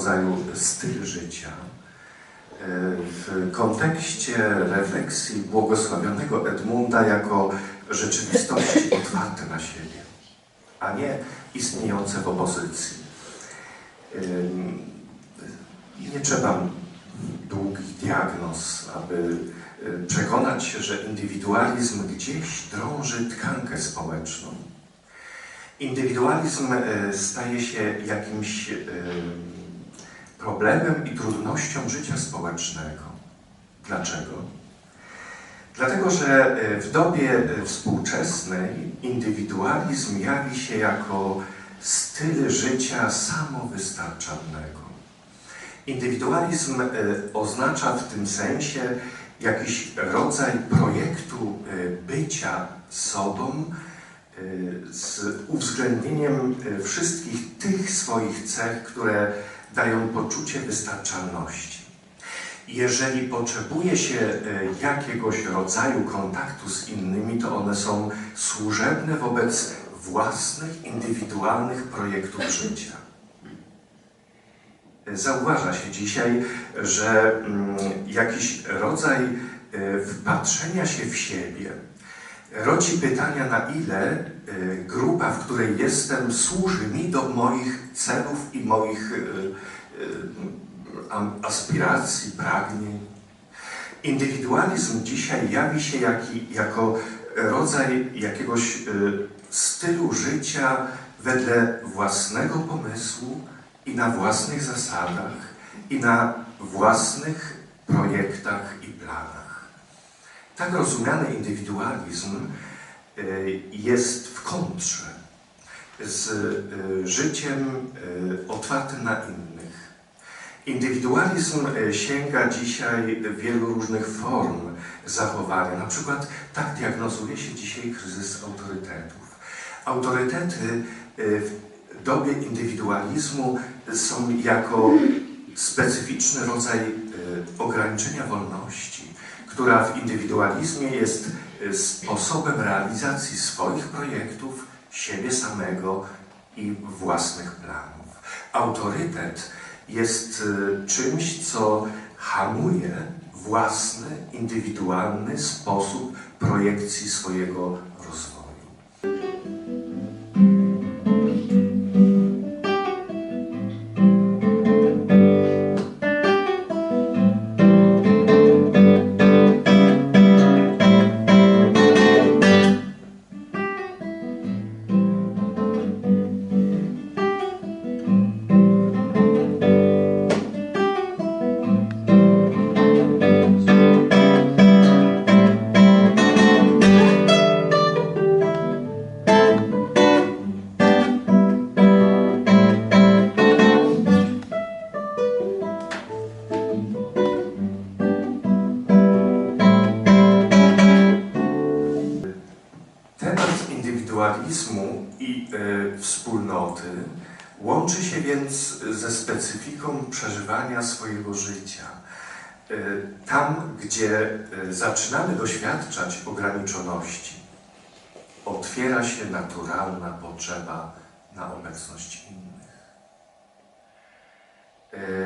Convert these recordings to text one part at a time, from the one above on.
Rodzaju styl życia e, w kontekście refleksji błogosławionego Edmunda jako rzeczywistości otwarte na siebie, a nie istniejące w opozycji. Nie trzeba długich diagnoz, aby y, przekonać się, że indywidualizm gdzieś drąży tkankę społeczną. Indywidualizm e, staje się jakimś e, problemem i trudnością życia społecznego. Dlaczego? Dlatego, że e, w dobie e, współczesnej indywidualizm jawi się jako styl życia samowystarczalnego. Indywidualizm e, oznacza w tym sensie jakiś rodzaj projektu bycia sobą, z uwzględnieniem wszystkich tych swoich cech, które dają poczucie wystarczalności. Jeżeli potrzebuje się y, jakiegoś rodzaju kontaktu z innymi, to one są służebne wobec własnych, indywidualnych projektów życia. Zauważa się dzisiaj, że mm, jakiś rodzaj y, wpatrzenia się w siebie, rodzi pytania, na ile y, grupa, w której jestem, służy mi do moich celów i moich y, am- aspiracji, pragnień. Indywidualizm dzisiaj jawi się jaki, jako rodzaj jakiegoś stylu życia wedle własnego pomysłu i na własnych zasadach i na własnych projektach i planach. Tak rozumiany indywidualizm y, jest w kontrze z y, życiem y, otwartym na innych. Indywidualizm sięga dzisiaj wielu różnych form zachowania. Na przykład tak diagnozuje się dzisiaj kryzys autorytetów. Autorytety w dobie indywidualizmu są jako specyficzny rodzaj ograniczenia wolności, która w indywidualizmie jest y, sposobem realizacji swoich projektów, siebie samego i własnych planów. Autorytet jest y, czymś, co hamuje własny, indywidualny sposób projekcji swojego rozwoju. I e, wspólnoty łączy się więc ze specyfiką przeżywania swojego życia. E, tam, gdzie e, zaczynamy doświadczać ograniczoności, otwiera się naturalna potrzeba na obecność innych.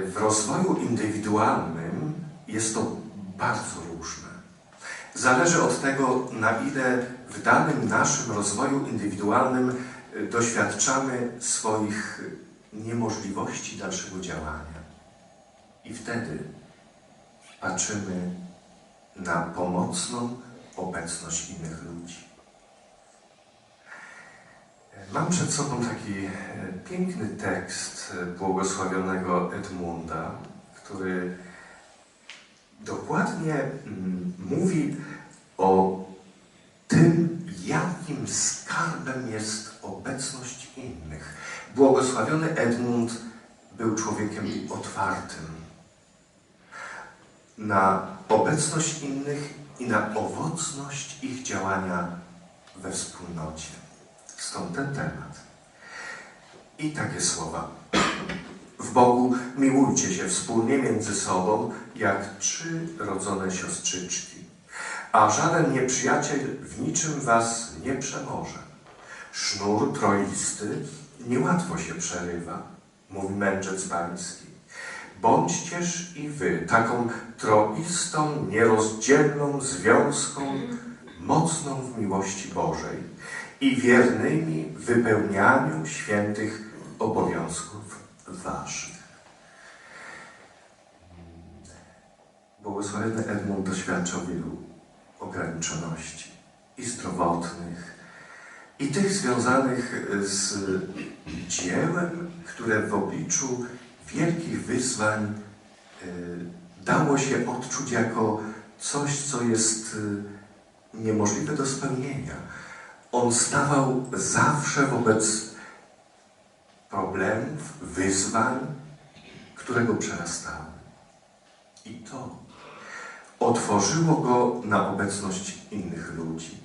W rozwoju indywidualnym jest to bardzo różne. Zależy od tego, na ile w danym naszym rozwoju indywidualnym y, doświadczamy swoich niemożliwości dalszego działania. I wtedy patrzymy na pomocną obecność innych ludzi. Mam przed sobą taki e, piękny tekst e, błogosławionego Edmunda, który dokładnie mm, mówi o tym, jakim skarbem jest obecność innych. Błogosławiony Edmund był człowiekiem otwartym na obecność innych i na owocność ich działania we wspólnocie. Stąd ten temat. I takie słowa. W Bogu miłujcie się wspólnie między sobą, jak trzy rodzone siostrzyczki. A żaden nieprzyjaciel w niczym was nie przemoże. Sznur troisty niełatwo się przerywa, mówi mędrzec pański. Bądźcież i wy taką troistą, nierozdzielną związką, mocną w miłości Bożej i wiernymi wypełnianiu świętych obowiązków waszych. Błogosławiony Edmund doświadczał wielu ograniczoności i zdrowotnych, i tych związanych z dziełem, które w obliczu wielkich wyzwań y, dało się odczuć jako coś, co jest y, niemożliwe do spełnienia. On stawał zawsze wobec problemów, wyzwań, które go przerastały. I to otworzyło go na obecność innych ludzi.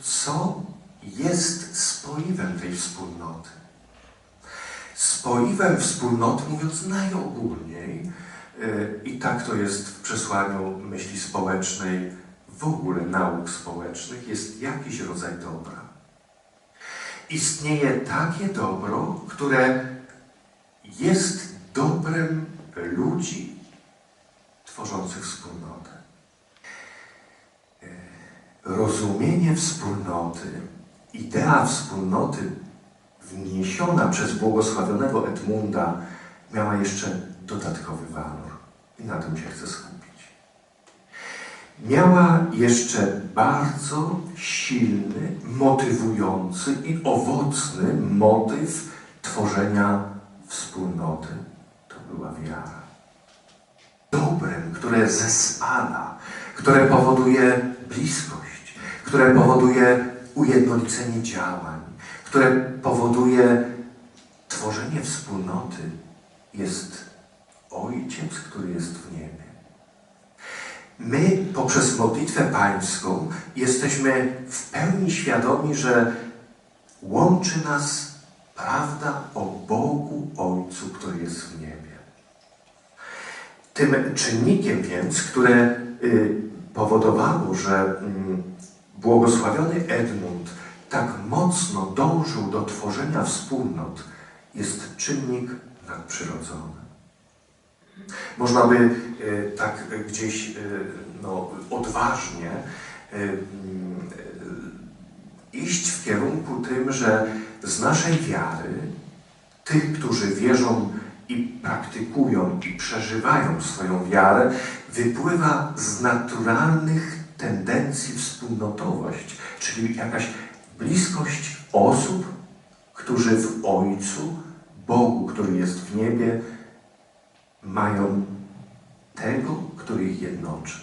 Co jest spoiwem tej wspólnoty. Spoiwem wspólnoty, mówiąc najogólniej, yy, i tak to jest w przesłaniu myśli społecznej, w ogóle nauk społecznych, jest jakiś rodzaj dobra. Istnieje takie dobro, które jest dobrem ludzi tworzących wspólnotę. Rozumienie wspólnoty, idea wspólnoty wniesiona przez błogosławionego Edmunda miała jeszcze dodatkowy walor i na tym się chcę skupić. Miała jeszcze bardzo silny, motywujący i owocny motyw tworzenia wspólnoty. To była wiara dobrem, które zespala, które powoduje bliskość, które powoduje ujednolicenie działań, które powoduje tworzenie wspólnoty, jest Ojciec, który jest w niebie. My poprzez modlitwę pańską jesteśmy w pełni świadomi, że łączy nas prawda o Bogu Ojcu, który jest w niebie. Tym czynnikiem więc, które y, powodowało, że mm, błogosławiony Edmund tak mocno dążył do tworzenia wspólnot, jest czynnik nadprzyrodzony. Można by y, tak gdzieś y, no, odważnie mm, iść w kierunku tym, że z naszej wiary, tych, którzy wierzą i praktykują i przeżywają swoją wiarę, wypływa z naturalnych tendencji wspólnotowość, czyli jakaś bliskość osób, którzy w Ojcu Bogu, który jest w niebie, mają tego, który ich jednoczy.